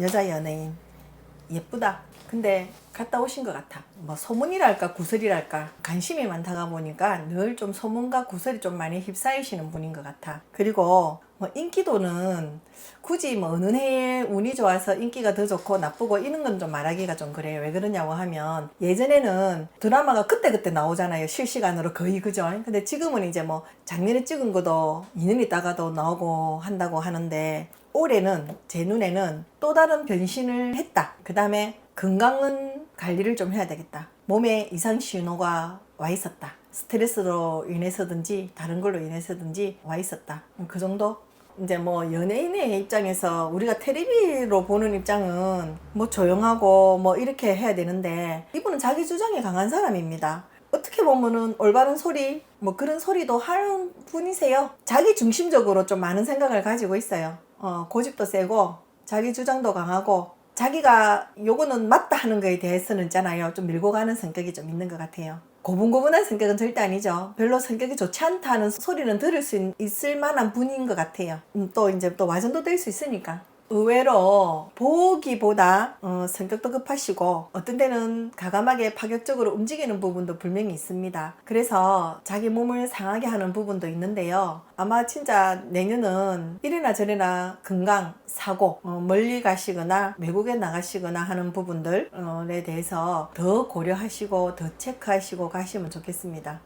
여자 연예인 예쁘다. 근데 갔다 오신 것 같아. 뭐 소문이랄까 구설이랄까 관심이 많다가 보니까 늘 좀 소문과 구설이 좀 많이 휩싸이시는 분인 것 같아. 그리고 뭐 인기도는 굳이 뭐 어느 해에 운이 좋아서 인기가 더 좋고 나쁘고 이런 건 좀 말하기가 좀 그래요. 왜 그러냐고 하면 예전에는 드라마가 그때그때 나오잖아요. 실시간으로 거의 그죠? 근데 지금은 이제 뭐 작년에 찍은 것도 2년 있다가도 나오고 한다고 하는데 올해는 제 눈에는 또 다른 변신을 했다. 그 다음에 건강은 관리를 좀 해야 되겠다. 몸에 이상 신호가 와 있었다. 스트레스로 인해서든지 다른 걸로 인해서든지 와 있었다. 그 정도? 이제 뭐 연예인의 입장에서 우리가 텔레비로 보는 입장은 뭐 조용하고 뭐 이렇게 해야 되는데 이분은 자기 주장이 강한 사람입니다. 어떻게 보면은 올바른 소리 뭐 그런 소리도 하는 분이세요. 자기 중심적으로 좀 많은 생각을 가지고 있어요. 어, 고집도 세고 자기 주장도 강하고 자기가 요거는 맞다 하는 거에 대해서는 있잖아요. 좀 밀고 가는 성격이 좀 있는 것 같아요. 고분고분한 성격은 절대 아니죠. 별로 성격이 좋지 않다는 소리는 들을 수 있- 있을 만한 분인 것 같아요. 음, 또 이제 또 와전도 될 수 있으니까. 의외로 보기보다 어, 성격도 급하시고 어떤 때는 가감하게 파격적으로 움직이는 부분도 분명히 있습니다. 그래서 자기 몸을 상하게 하는 부분도 있는데요. 아마 진짜 내년은 이래나 저래나 건강, 사고, 어, 멀리 가시거나 외국에 나가시거나 하는 부분들에 대해서 더 고려하시고 더 체크하시고 가시면 좋겠습니다.